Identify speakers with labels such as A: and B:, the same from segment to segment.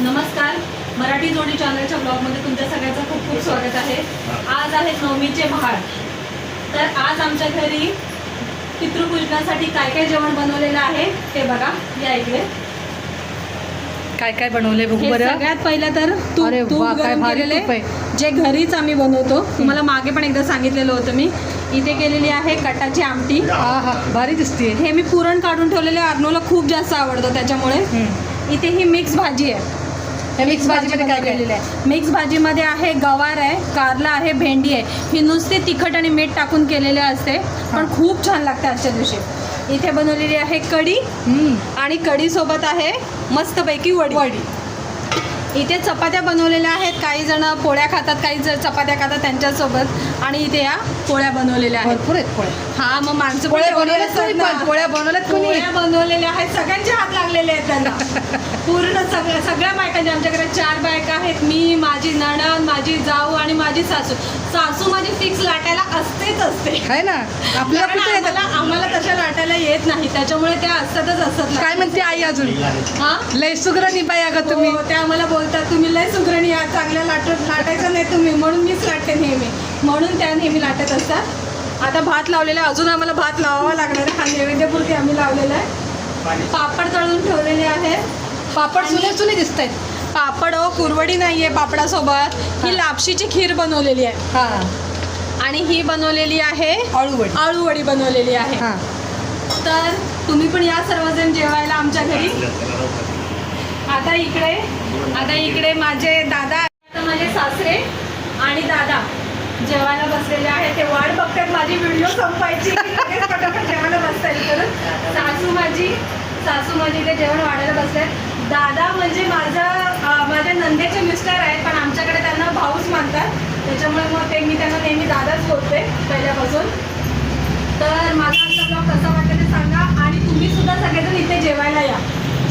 A: नमस्कार. मराठी जोडी चॅनलच्या ब्लॉगमध्ये तुमच्या सगळ्यांचं खूप खूप स्वागत आहे. आज आहे नवमीचे महाळ तर आज आमच्या घरी पितृपूजनासाठी काय काय जेवण बनवलेलं आहे ते बघा या इकडे.
B: काय काय बनवले बघू बरं?
A: सगळ्यात पहिलं तर तूप
B: अरे
A: तूप
B: वा, काय
A: गरम
B: भारी
A: केलेले
B: तूप आहे.
A: जे घरीच आम्ही बनवतो. तुम्हाला मागे पण एकदा सांगितलेलं होतं मी. इथे केलेली आहे कटाची आमटी.
B: हा हा भारी दिसते
A: हे मी पुरण काढून ठेवलेले अर्नोला खूप जास्त आवडतं त्याच्यामुळे. इथे ही मिक्स भाजी आहे.
B: मिक्स भाजीमध्ये काय
A: केलेली आहे. मिक्स भाजीमध्ये आहे गवार आहे कारला आहे भेंडी आहे. ही नुसती तिखट आणि मीठ टाकून केलेली असते पण खूप छान लागते आजच्या दिवशी. इथे बनवलेली आहे कढी आणि कढी सोबत आहे मस्तपैकी वडी.
B: वडी.
A: इथे चपात्या बनवलेल्या आहेत. काही जण पोळ्या खातात काही जण चपात्या खातात त्यांच्यासोबत. आणि इथे या पोळ्या बनवलेल्या आहेत.
B: भरपूर आहेत पोळ्या.
A: हा मग माणसं
B: पोळ्या बनवल्यात. पण पोळ्या बनवल्यात
A: पोळ्या बनवलेल्या आहेत. सगळ्यांचे हात लागलेले आहेत त्यांना. पूर्ण सगळ्या सगळ्या बायकांचे आमच्याकडे चार बायका आहेत मी माझी नणन माझी जाऊ आणि माझी सासू. सासू माझी फिक्स लाटायला असतेच असते.
B: आहे ना. आपल्याला
A: कारण
B: कुठे
A: आम्हाला
B: येतात?
A: आम्हाला तशा लाटायला येत नाही. त्याच्यामुळे त्या असतातच असतात
B: काय म्हणते आई अजून?
A: हा?
B: लय सुग्रणी बाई अगं तुम्ही
A: हो, त्या आम्हाला बोलतात तुम्ही लय सुग्रणी आहात चांगल्या लाटत लाटायचं नाही तुम्ही. म्हणून मीच लाटते नेहमी. म्हणून त्या नेहमी लाटत असतात. आता भात लावलेला आहे. अजून आम्हाला भात लावावा लागणार आहे. हा नैवेद्यपुरती आम्ही लावलेला आहे. पापड तळून ठेवलेले आहे
B: पापड सुने सुने दिसत आहेत
A: पापड हो कुरवडी नाही आहे पापडासोबत. ही लापशीची खीर बनवलेली आहे.
B: हा.
A: आणि ही बनवलेली आहे
B: अळू वडी
A: आळूवडी बनवलेली आहे.
B: हा.
A: तर तुम्ही पण या सर्वजण जेवायला आमच्या घरी. आता इकडे आता इकडे माझे दादा आता माझे सासरे आणि दादा जेवायला बसलेले आहेत. ते वाट बघतात माझी व्हिडिओ संपायची. जेवायला बसता येईल तर सासू माझी सासू माझी ते जेवण वाढायला बसलेत. दादा म्हणजे माझा माझ्या नंदेचे मिस्टर आहेत पण आमच्याकडे त्यांना भाऊच मानतात. त्याच्यामुळे मग ते मी त्यांना नेहमी दादाच बोलते पहिल्यापासून. तर माझा आजचा ब्लॉग कसा वाटतं ते सांगा. आणि तुम्ही सुद्धा सगळेजण इथे जेवायला या.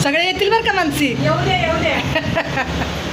B: सगळे येतील बरं का मानसी?
A: येऊ दे येऊ दे.